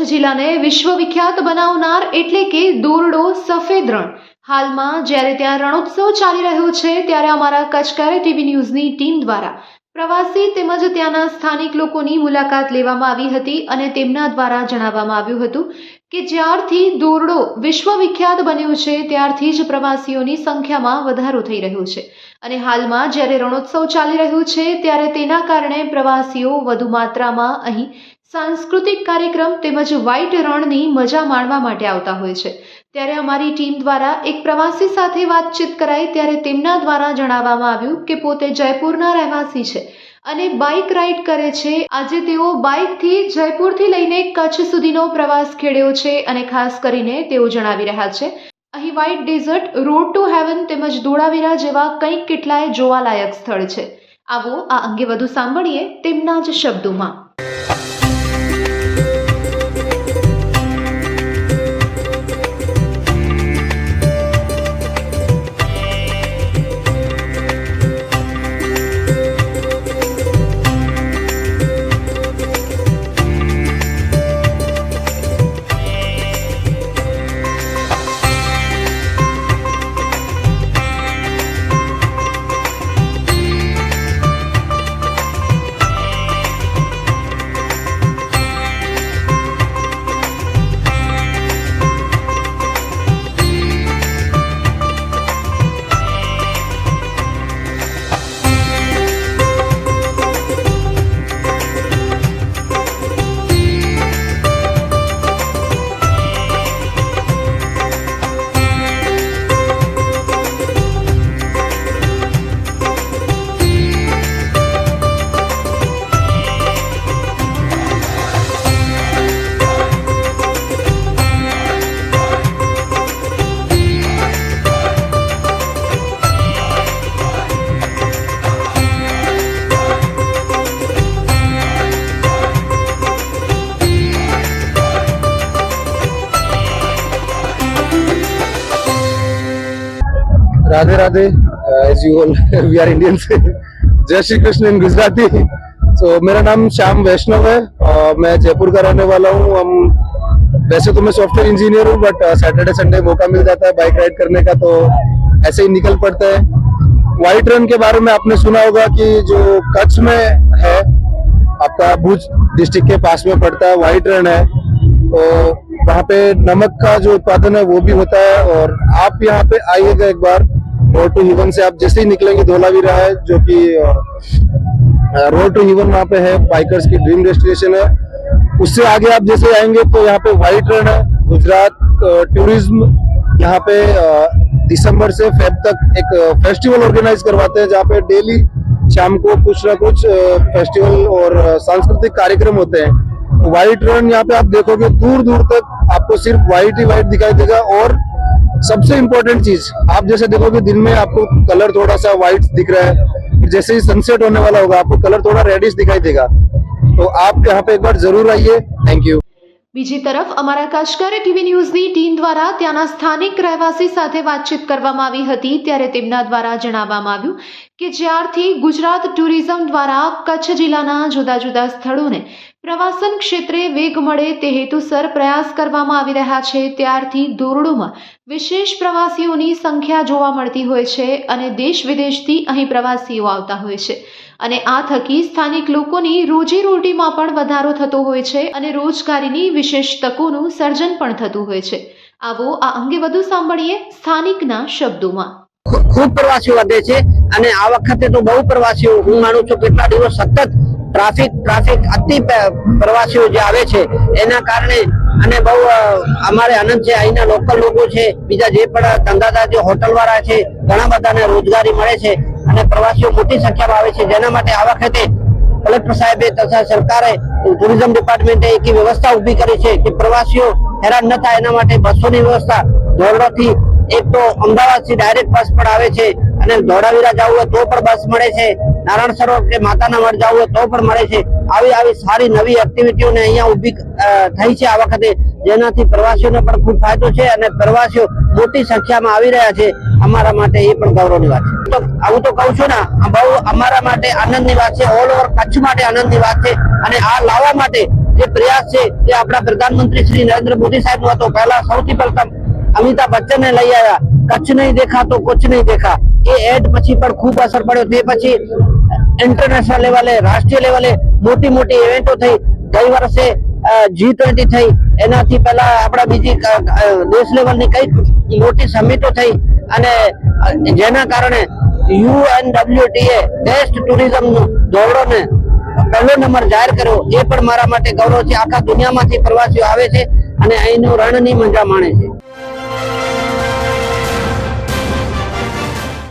કચ્છ જિલ્લાને વિશ્વવિખ્યાત બનાવનાર એટલે કે દોરડો સફેદ રણ. હાલમાં જ્યારે ત્યાં રણોત્સવ ચાલી રહ્યો છે, ત્યારે અમારા કચકારે ટીવી ન્યૂઝની ટીમ દ્વારા પ્રવાસી તેમજ ત્યાંના સ્થાનિક લોકોની મુલાકાત લેવામાં આવી હતી અને તેમના દ્વારા જણાવવામાં આવ્યું હતું કે જ્યારથી દોરડો વિશ્વવિખ્યાત બન્યો છે, ત્યારથી જ પ્રવાસીઓની સંખ્યામાં વધારો થઈ રહ્યો છે. અને હાલમાં જ્યારે રણોત્સવ ચાલી રહ્યું છે, ત્યારે તેના કારણે પ્રવાસીઓ વધુ માત્રામાં અહીં સાંસ્કૃતિક કાર્યક્રમ તેમજ વ્હાઇટ રણની મજા માણવા માટે આવતા હોય છે. ત્યારે અમારી ટીમ દ્વારા એક પ્રવાસી સાથે વાતચીત કરાઈ ત્યારે તેમના દ્વારા જણાવવામાં આવ્યું કે પોતે જયપુરના રહેવાસી છે અને બાઇક રાઇડ કરે છે. આજે તેઓ બાઇકથી જયપુરથી લઈને કચ્છ સુધીનો પ્રવાસ ખેડ્યો છે અને ખાસ કરીને તેઓ જણાવી રહ્યા છે. અહીં white desert road to heaven તેમજ ધોળાવીરા જેવા કંઈક કેટલાય જોવાલાયક સ્થળ છે. આવો આ અંગે વધુ સાંભળીએ તેમના જ શબ્દોમાં. Radhe Radhe as you all we are Indians जय श्री कृष्ण इन गुजराती. सो मेरा नाम श्याम वैष्णव है. और मैं जयपुर का रहने वाला हूँ. हम, वैसे तो मैं सॉफ्टवेयर इंजीनियर हूँ बट सैटरडे संडे मौका मिल जाता है बाइक राइड करने का तो ऐसे ही निकल पड़ते हैं. व्हाइट रन के बारे में आपने सुना होगा कि जो कच्छ में है, आपका भुज डिस्ट्रिक्ट के पास में पड़ता है वाइट रन है. तो वहाँ पे नमक का जो उत्पादन है, वो भी होता है. और आप यहाँ पे आइएगा एक बार. रोड टू हिवन से आप जैसे ही निकलेंगे धोलावीरा है, जो कि रोड टू हिवन वहाँ पे है बाइकर्स की ड्रीम डेस्टिनेशन है। उससे आगे आप जैसे आएँगे तो यहाँ पे व्हाइट रन है, गुजरात टूरिज़्म यहाँ पे दिसंबर से फेब तक एक फेस्टिवल ऑर्गेनाइज करवाते हैं, जहाँ पे डेली शाम को कुछ ना कुछ फेस्टिवल और सांस्कृतिक कार्यक्रम होते हैं। व्हाइट रन यहाँ पे आप देखोगे दूर दूर तक आपको सिर्फ़ व्हाइट ही व्हाइट दिखाई देगा और सबसे इम्पोर्टेंट चीज आप जैसे देखोगे दिन में आपको कलर थोड़ा सा व्हाइट दिख रहा है जैसे ही सनसेट होने वाला होगा आपको कलर थोड़ा रेडिश दिखाई देगा तो आप यहाँ पे एक बार जरूर आइए थैंक यू બીજી તરફ અમારા કાશકારી ટીવી ન્યૂઝની ટીમ દ્વારા ત્યાંના સ્થાનિક રહેવાસી સાથે વાતચીત કરવામાં આવી હતી ત્યારે તેમના દ્વારા જણાવવામાં આવ્યું કે જ્યારથી ગુજરાત ટુરિઝમ દ્વારા કચ્છ જિલ્લાના જુદા જુદા સ્થળોને પ્રવાસન ક્ષેત્રે વેગ મળે તે હેતુસર પ્રયાસ કરવામાં આવી રહ્યા છે. ત્યારથી ધોરડોમાં વિશેષ પ્રવાસીઓની સંખ્યા જોવા મળતી હોય છે અને દેશ વિદેશથી અહીં પ્રવાસીઓ આવતા હોય છે. અને આ થકી સ્થાનિક લોકોની રોજીરોટીમાં પણ વધારો થતો હોય છે અને રોજગારીની વિશેષ તકોનું સર્જન પણ થતું હોય છે. આવો આ અંગે વધુ સાંભળીએ સ્થાનિકના શબ્દોમાં. ખૂબ પ્રવાસીઓ વધે છે અને આ વખતે તો બહુ પ્રવાસીઓ, હું માનું છું કેટલા દિવસ સતત ટ્રાફિક ટ્રાફિક અતિ પ્રવાસીઓ જે આવે છે, એના કારણે અને બહુ અમારે આનંદ છે, અહીંના લોકલ લોકો છે, બીજા જે પણ ધંધાદાર જે હોટલ વાળા છે, ઘણા બધાને રોજગારી મળે છે અને પ્રવાસીઓ મોટી સંખ્યામાં આવે છે. જેના માટે આ વખતે કલેક્ટર સાહેબે તથા સરકારે ટુરિઝમ ડિપાર્ટમેન્ટે એક વ્યવસ્થા ઊભી કરી છે કે પ્રવાસીઓ હેરાન ન થાય. એના માટે બસોની વ્યવસ્થા ધોરડોથી એક તો અમદાવાદથી ડાયરેક્ટ બસ પણ આવે છે. અને ધોળાવીરા જવું હોય તો પણ બસ મળે છે. નારાયણ સરોવર કે માતાના મઢ જવું હોય તો પણ મળે છે. આવી આવી સારી નવી એક્ટિવિટીઓને અહીંયા ઊભી થઈ છે આ વખતે, જેનાથી પ્રવાસીઓને પણ ખૂબ ફાયદો છે અને પ્રવાસીઓ મોટી સંખ્યામાં આવી રહ્યા છે. અમારા માટે એ પણ ગૌરવની વાત છે. તો આવું તો કહું છું ને બહુ અમારા માટે આનંદની વાત છે ઓલ ઓવર કચ્છ માટે આનંદની વાત છે. અને આ લાવવા માટે જે પ્રયાસ છે, એ આપણા પ્રધાનમંત્રી શ્રી નરેન્દ્ર મોદી સાહેબ નો હતો. પહેલા સૌથી પ્રથમ અમિતાભ બચ્ચનને લઈ આવ્યા. કચ્છ નહીં દેખા તો કુછ નહીં દેખા. એ એડ પછી પણ ખૂબ અસર પડ્યો. તે પછી ઇન્ટરનેશનલ લેવલે રાષ્ટ્રીય લેવલે મોટી મોટી ઇવેન્ટો થઈ. ગઈ વર્ષે જી ટ્વેન્ટી થઈ. એનાથી પહેલા આપણા બીજી દેશ લેવલની કઈ મોટી સમિટો થઈ. અને જેના કારણે યુએનડબ્લ્યુટીએ બેસ્ટ ટુરિઝમ દોરડોને પહેલો નંબર જાહેર કર્યો. એ પણ મારા માટે ગૌરવ છે. આખા દુનિયામાંથી પ્રવાસીઓ આવે છે અને અહીંનું રણની મજા માણે છે.